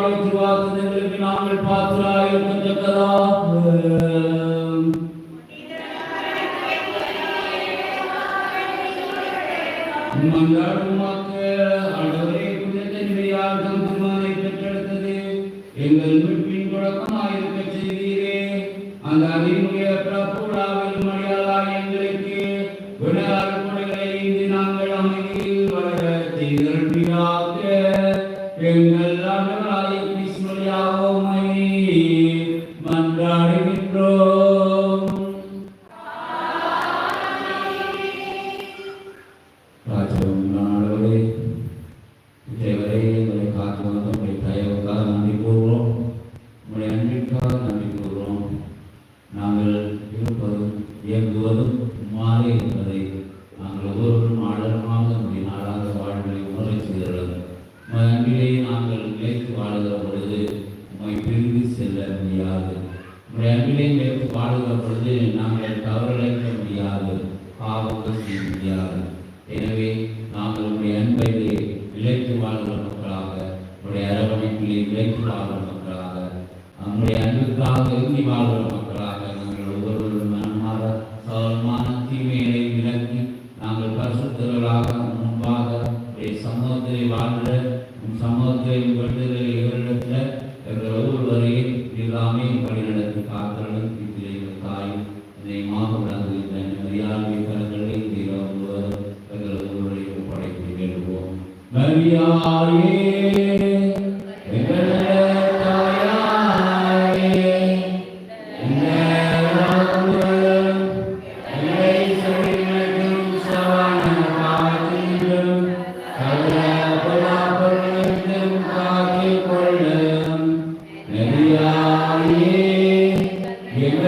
வாழும் திருவாசனங்களுக்கு நாங்கள் பாத்திராயிருக்கத்தக்கதாக மன்றாடும் மக்கள் ஆண்டவரே புனிதத்தன்மையால் தம் திருமகனை பெற்றெடுத்தது எங்கள் மீட்பின் தொடக்கமாயிருக்கச் செய்தீரே அந்த அறிவுடைய பிரபுடாவில் மணியாளாய் எங்களுக்கு விநாயகர் ராஜ்யம் நாடவரே தேவரே எங்களை காத்து வந்த உங்களுடைய தயவுக்காக நன்றி கூறுகிறோம். உங்களுடைய அன்பிற்காக நன்றி கூறுகிறோம். நாங்கள் இருப்பதும் இயங்குவதும் மாறி என்பதை நாங்கள் ஒவ்வொருவரும் ஆழமாக நம்முடைய நாளாக வாழ்வை உணர செய்துள்ளது உங்கள் அன்பிலே நாங்கள் நிலைத்து வாழுகிற பொழுது உண்மை பிரிந்து செல்ல முடியாது. உங்களுடைய அன்பிலே நிலைத்து வாழுகிற பொழுது நாங்கள் முடியாது. பாவங்கள் முடியாது எனவே நாங்கள் உங்களுடைய அன்பிலே நிலைத்து வாழ்கிற மக்களாக உங்களுடைய அரவணைப்பிலே நிலைத்து வாழ்கிற மக்களாக நம்முடைய அன்புக்காக இறுதி வாழ்கிற மக்களாக நாங்கள் ஒவ்வொருவரும் மனமாற சவலமான தீமைகளை விலக்கி நாங்கள் பரிசுத்தர்களாக முன்பாக சமூகத்தை வாழ்ந்த வாழ்கிற உம் விடுதலை இவரிடத்தில் எங்கள் ஒவ்வொருவரையும் எல்லாமே வழிநடத்தி காத்தலும் இதிலே தாய் இதை மாறுபடாது மரியாதை எங்கள் ஒவ்வொருவரையும் வேண்டுவோம். மரியாயே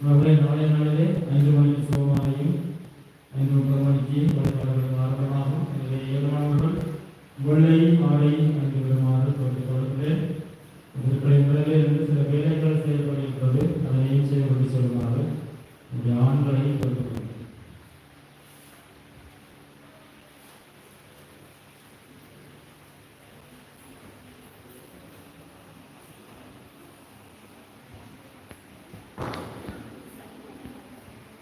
அவரை நாளை நாளிலே ஐந்து மணிக்கு சோமாரியும் ஐந்து முப்பது மணிக்கு வழிபாடுகள்